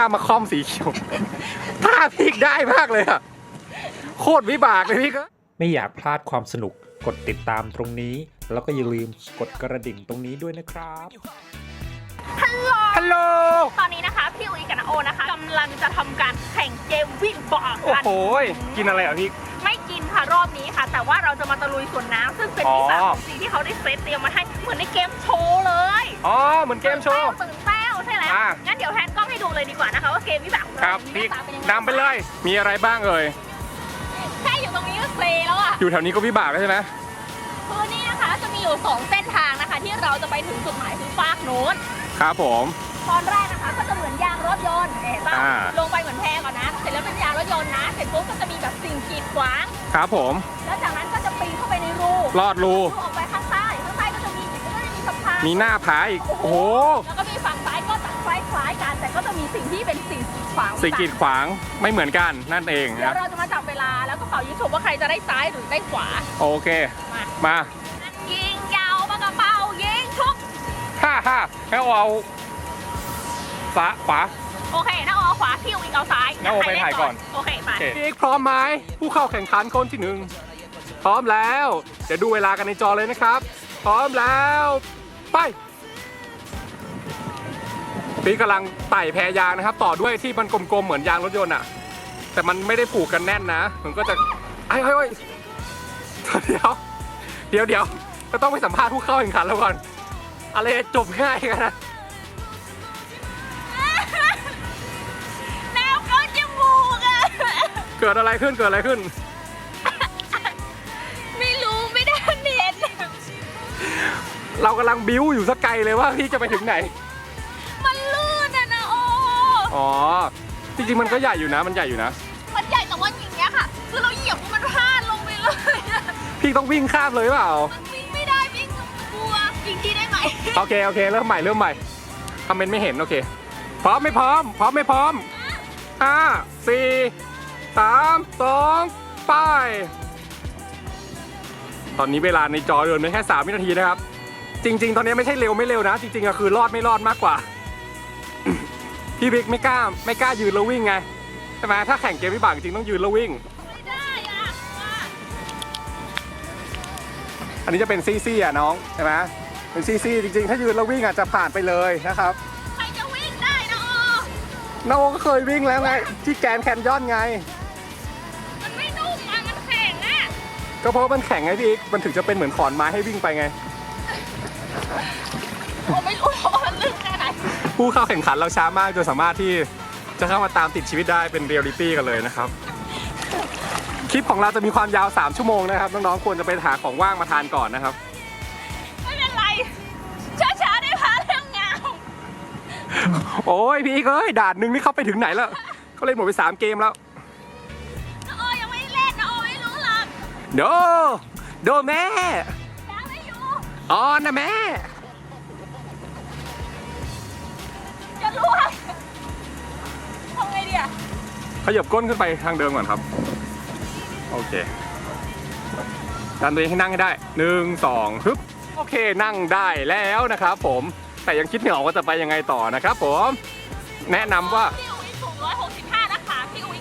ข้ามมาค่อมสีเขียวท่าพลิกได้มากเลยอะโคตรวิบากเลยพี่ก็ ไม่อยากพลาดความสนุกกดติดตามตรงนี้ แล้วก็อย่าลืมกดกระดิ่งตรงนี้ด้วยนะครับ ฮัลโหล ฮัลโหล ตอนนี้นะคะ พี่อุ๋ยกับนาโอนะคะกำลังจะทำการแข่งเกมวิ่งบาโอ้กันโหกินอะไรอะพี่ ไม่กินค่ะรอบนี้ค่ะ แต่ว่าเราจะมาตะลุยสวนน้ำซึ่งเป็นอ๋อที่สามของสิ่งที่เขาได้เซตเตรียมมาให้เหมือนในเกมโชว์เลยอ๋อ เหมือนเกมโชว์ ตื่นเต้นใช่แล้ว อะ งั้นเดี๋ยวแทนกล้องให้ดู เลยดีกว่านะคะว่าเกมวิบากของคเรารับหพี่น้าตาเป็นยังไงนำไปเลย มีอะไรบ้างเอ่ย แค่อยู่ตรงนี้ก็เซแล้วอะ อยู่แถวนี้ก็วิบากแล้วใช่ไหมคือนี่นะคะจะมีอยู่สองเส้นทางนะคะ ที่เราจะไปถึงจุดหมายคือฟากโน้น ครับผม ตอนแรกนะคะก็จะเหมือนยางรถยนต์เห็นป่ะอ่า ลงไปเหมือนแพก่อนนะ เสร็จแล้วเป็นยางรถยนต์นะ เสร็จปุ๊บก็จะมีแบบสิ่งกีดขวาง ครับผม แล้วจากนั้นก็จะปีนเข้าไปในรูลอดรู รูออกไปข้างใต้ข้างใต้ก็จะมีก็จะมีสะพานมีหน้าผาอีก โอ้โห แล้วก็ สิ่งที่เป็นสิ่งกีดขวางสิ่งกีดขวางไม่เหมือนกันนั่นเองเดี๋ยนะวเราจะมาจับเวลาแล้วก็เป่ายิงฉุบว่าใครจะได้ซ้ายหรือได้ขวา โอเค มามายิงยาวมากระเป๋ายิงชุบฮ่าฮ่าแล้วเอาฝาขวา โอเคน้าเอาขวาพี่วิงเอาซ้ายน้าโอไปถ่ายก่อน โอเคไปพี่พร้อมไหมผู้เข้าแข่งขันคนที่หนึ่งพร้อมแล้ว เดี๋ยวดูเวลากันในจอเลยนะครับ พร้อมแล้ว ไป พี่กำลังไต่แพยางนะครับ ต่อด้วยที่มันกลมๆเหมือนยางรถยนต์อะแต่มันไม่ได้ผูกกันแน่นนะมันก็จะไอ้ไอ้ไอ้ยเดี๋ยวเดี๋ยวเดี๋ยวจะต้องไปสัมภาษณ์ผู้เข้าแข่งขันแล้วก่อน อะไรจบง่ายกันนะแล้วก็จมูกอะเกิดอะไรขึ้นเกิดอะไรขึ้น ไม่รู้ไม่ได้เน็ตเรากำลังบิ้วอยู่สักไกลเลยว่าพี่จะไปถึงไหนมันลื่นอะนะโอ อ๋อ จริงๆมันก็ใหญ่อยู่นะ มันใหญ่อยู่นะ มันใหญ่แต่ว่าอย่างเงี้ยค่ะ คือเราเหยียบมันพลาดลงไปเลยอะพี่ต้องวิ่งข้ามเลยเปล่า มันวิ่งไม่ได้วิ่งกลัววิ่งที่ได้ไหมโอเค โอเค เริ่มใหม่ เริ่มใหม่คอมเมนต์ไม่เห็น โอเค พร้อมไม่พร้อม พร้อมไม่พร้อมห้าสี่สามสองไป ตอนนี้เวลาในจอเดินไปแค่สามวินาทีนะครับ จริง ๆ ตอนนี้ไม่ใช่เร็วไม่เร็วนะ จริงๆอะคือรอดไม่รอดมากกว่า พี่บิ๊กไม่กล้าไม่กล้ายืนแล้ววิ่งไงใช่ไหมถ้าแข่งเกมวิบากจริงๆต้องยืนแล้ววิ่ง ไม่ได้อะว่าอันนี้จะเป็นซี่ๆอะน้องใช่ไหมเป็นซี่ๆจริงๆ ถ้ายืนแล้ววิ่งอะจะผ่านไปเลยนะครับใครจะวิ่งได้นะโอน้องก็เคยวิ่งแล้วไงที่แกรนด์แคนยอนไง มันไม่นุ่มอะมันแข็งอะก็เพราะว่ามันแข็งไงพี่อีกมันถึงจะเป็นเหมือนขอนไม้ให้วิ่งไปไง ผู้เข้าแข่งขันเราช้ามากจนสามารถที่จะเข้ามาตามติดชีวิตได้เป็นเรียลลิตี้กันเลยนะครับ คลิปของเราจะมีความยาว 3 ชั่วโมงนะครับ น้องๆควรจะไปหาของว่างมาทานก่อนนะครับ ไม่เป็นไร ช้าๆได้พาเรื่องงามโอ้ยพี่อีกเอ้ยด่านหนึ่งนี่เขาไปถึงไหนแล้วเขาเล่นหมดไปสามเกมแล้วนะโอยังไม่เล่นนะโอไม่รู้หรอกโดโดแม่ยังไม่อยู่ ออนนะแม่ ขยับก้นขึ้นไปทางเดิมก่อนครับ โอเคดันตัวเองให้นั่งให้ได้หนึ่งสองฮึบโอเคนั่งได้แล้วนะครับผมแต่ยังคิดไม่ออกว่าจะไปยังไงต่อนะครับผม แนะนำว่าพี่อุ้ยสูง165นะคะพี่อุ้ย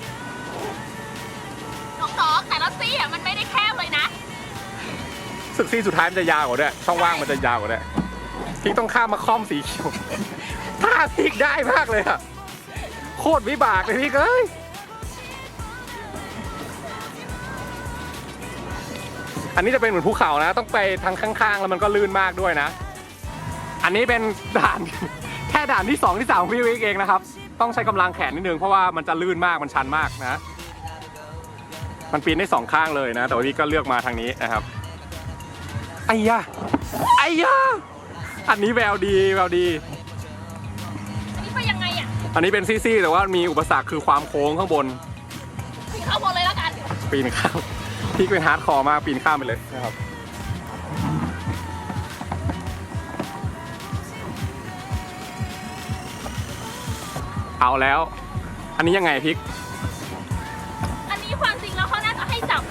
น้องๆแต่ละซี่อะมันไม่ได้แคบเลยนะสึกซี่สุดท้ายมันจะยาวกว่าด้วยช่องว่างมันจะยาวกว่าด้วยพี่ต้องข้ามมาค่อมสีเขียวท่าพลิกได้มากเลยอะโคตรวิบากเลยพี่เอ้ย อันนี้จะเป็นเหมือนภูเขานะ ต้องไปทางข้างๆ แล้วมันก็ลื่นมากด้วยนะ อันนี้เป็นด่าน แค่ด่านที่สองที่สามของพี่วิกเองนะครับ ต้องใช้กำลังแขนนิดนึงเพราะว่ามันจะลื่นมากมันชันมากนะ มันปีนได้สองข้างเลยนะ แต่ว่าพี่ก็เลือกมาทางนี้นะครับไอ้ยะไอ้ยะอันนี้แววดีแววดี อันนี้ไปยังไงอะอันนี้เป็นซี่ๆแต่ว่ามีอุปสรรคคือความโค้งข้างบนพี่เข้าบนเลยแล้วกัน ปีนข้าม พี่เป็นฮาร์ดคอร์มากปีนข้ามไปเลยนะครับเอาแล้ว อันนี้ยังไงพิก อันนี้ความจริงแล้วเขาน่าจะให้จับ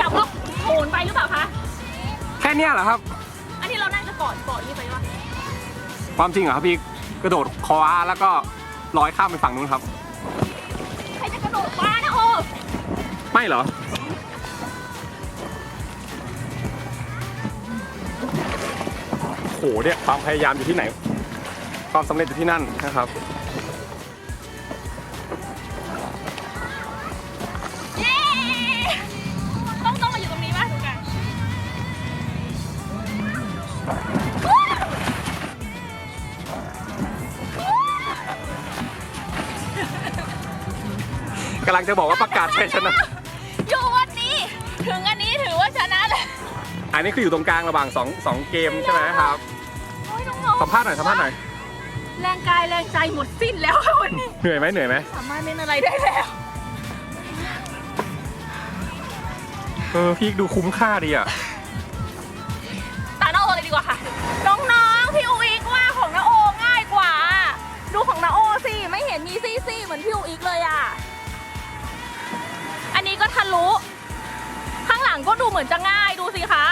จับแล้วโหนไปหรือเปล่าคะ แค่เนี้ยเหรอครับ อันนี้เราน่าจะกอดกอดนี่ไปวะความจริงเหรอครับพี่กระโดดคว้าแล้วก็ลอยข้ามไปฝั่งนู้นครับ ใครจะกระโดดฟ้านะโอไม่เหรอ โหเนี่ยความพยายามอยู่ที่ไหน ความสำเร็จอยู่ที่นั่นนะครับเย้ต้องต้องมาอยู่ตรงนี้ป่ะตรงกลางกำลังจะบอกว่าประกาศชัยชนะ อันนี้คืออยู่ตรงกลางระหว่างสองสองเกมใช่ไหมครับ โอ้ยน้องๆสัมภาษณ์หน่อยสัมภาษณ์หน่อย แรงกายแรงใจหมดสิ้นแล้วค่ะวันนี้ เหนื่อยไหมเหนื่อยไหมสามารถเล่นอะไรได้แล้วเออพี่ดูคุ้มค่าดีอะ ตาน้าโอเลยดีกว่าค่ะ น้องๆ พี่อูอีกว่าของน้าโอง่ายกว่า ดูของน้าโอสิ ไม่เห็นมีซี่ซี่ๆเหมือนพี่อูอีกเลยอะ อันนี้ก็ทะลุข้า งหลังก็ดูเหมือนจะง่ายดูสิคะ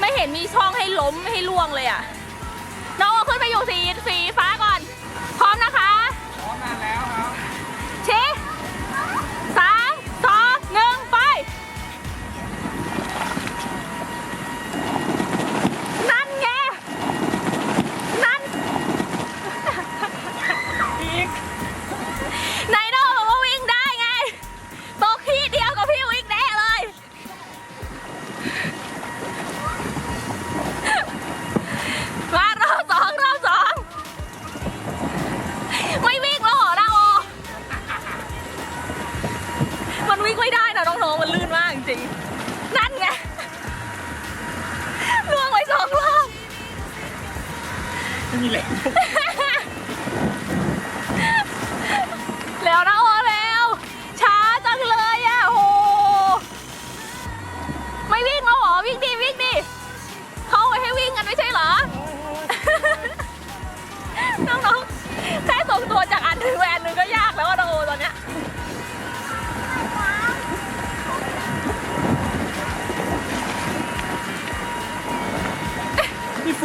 ไม่เห็นมีช่องให้ล้มให้ล่วงเลยอะน้องโอขึ้นไปอยู่สีสีฟ้า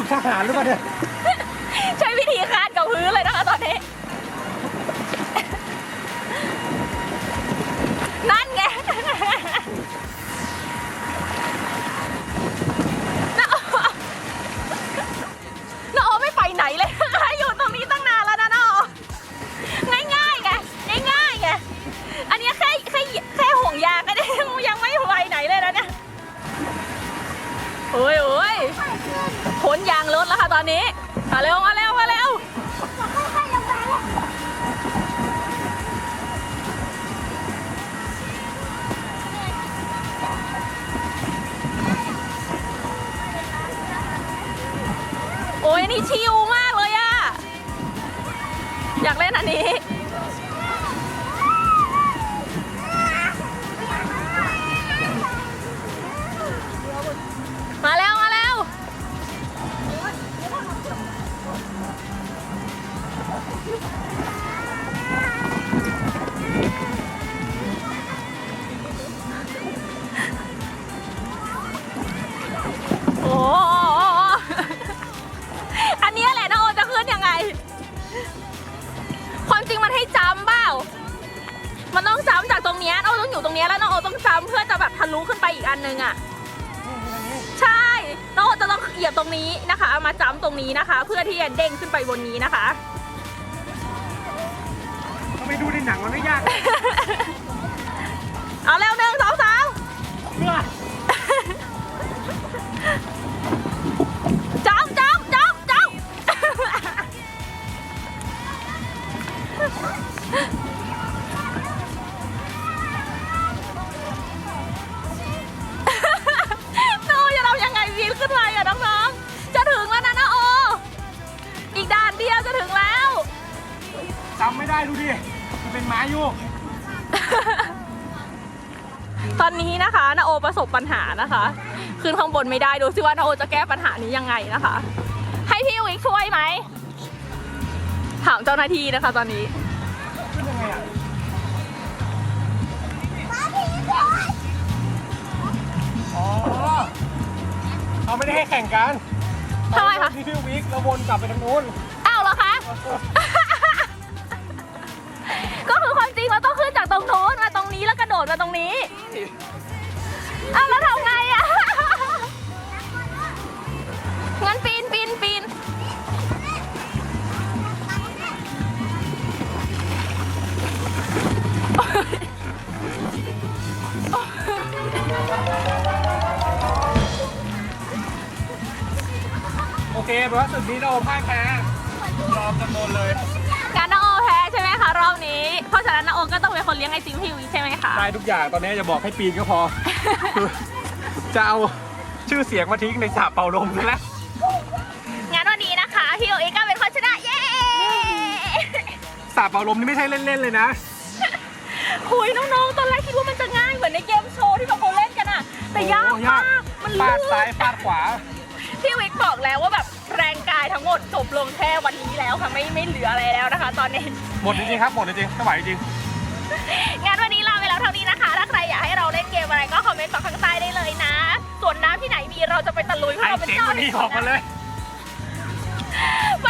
ฝึกทหารหรือเปล่าเนี่ยใช้วิธีคาดกับพื้นเลยนะคะตอนนี้ นั่นไงน้าโอน้าโอไม่ไปไหนเลยอยู่ตรงนี้ตั้งนานแล้วนะน้าโอง่ายๆไงง่ายๆไงอันนี้แค่แค่แค่ห่วงยางก็ได้ยัง โอ้ยโอ้ยพ้นยางรถแล้วค่ะตอนนี้ มาเร็วมาเร็วมาเร็วโอ้ยนนี่ชิลมากเลยอะอยากเล่นอันนี้ โอ้อันนี้แหละนะโอจะขึ้นยังไง ความจริงมันให้จำเปล่า มันต้องจำจากตรงเนี้ยน้องโอต้องอยู่ตรงเนี้ยแล้วน้องโอต้องจำเพื่อจะแบบทะลุขึ้นไปอีกอันนึงอะ ใช่น้องโอจะต้องเหยียบตรงนี้นะคะ มาจำตรงนี้นะคะ เพื่อที่จะเด้งขึ้นไปบนนี้นะคะ ดูในหนังมันไม่ยาก เอาแล้วหนึ่ง เป็นไม้อยู่ ตอนนี้นะคะนาโอประสบปัญหานะคะ ขึ้นข้างบนไม่ได้ดูสิว่านาโอจะแก้ปัญหานี้ยังไงนะคะ ให้พี่วิกช่วยไหมถามเจ้าหน้าที่นะคะ ตอนนี้ขึ้นยังไงอะอ๋อเขาไม่ได้ให้แข่งกันทำไมคะ ที่พี่วิกแล้ววนกลับไปทางนู้นอ้าวเหรอคะ เคแปลว่าสึกนี้เราพ่ายแพ้ยอมจำนวนเลยงานน้าโอแพ้ใช่ไหมคะรอบนี้ เพราะฉะนั้นน้าโอก็ต้องเป็นคนเลี้ยงไอติมพี่วิใช่ไหมคะได้ทุกอย่างตอนนี้จะบอกให้ปีนก็พอคือจะเอาชื่อเสียงมาทิ้งในสระเป่าลมแล้วงานวันนี้นะคะพี่โอเอก็เป็นคนชนะเย้สระเป่าลมนี่ไม่ใช่เล่นๆเลยนะคุยน้องๆ ตอนแรกคิดว่ามันจะง่ายเหมือนในเกมโชว์ที่แบบเขาเล่นกันอะแต่ยากโอ้มาก มันฟาลื่ดซ้ายนฟาดขวา พี่วิกบอกแล้วว่าแบบ แรงกายทั้งหมดจบลงแค่วันนี้แล้วค่ะไม่ไม่เหลืออะไรแล้วนะคะ ตอนนี้หมดจริงๆครับหมดจริงๆไม่ไหวจริงงานวันนี้ลาไปแล้วเท่านี้นะคะ ถ้าใครอยากให้เราเล่นเกมอะไรก็คอมเมนต์บอกข้างใต้ได้เลยนะ ส่วนน้ำที่ไหนมีเราจะไปตะลุยๆเพื่อไอ้เราเป็นเจ๋งเจ้าวันนี้ออกมาเลยไป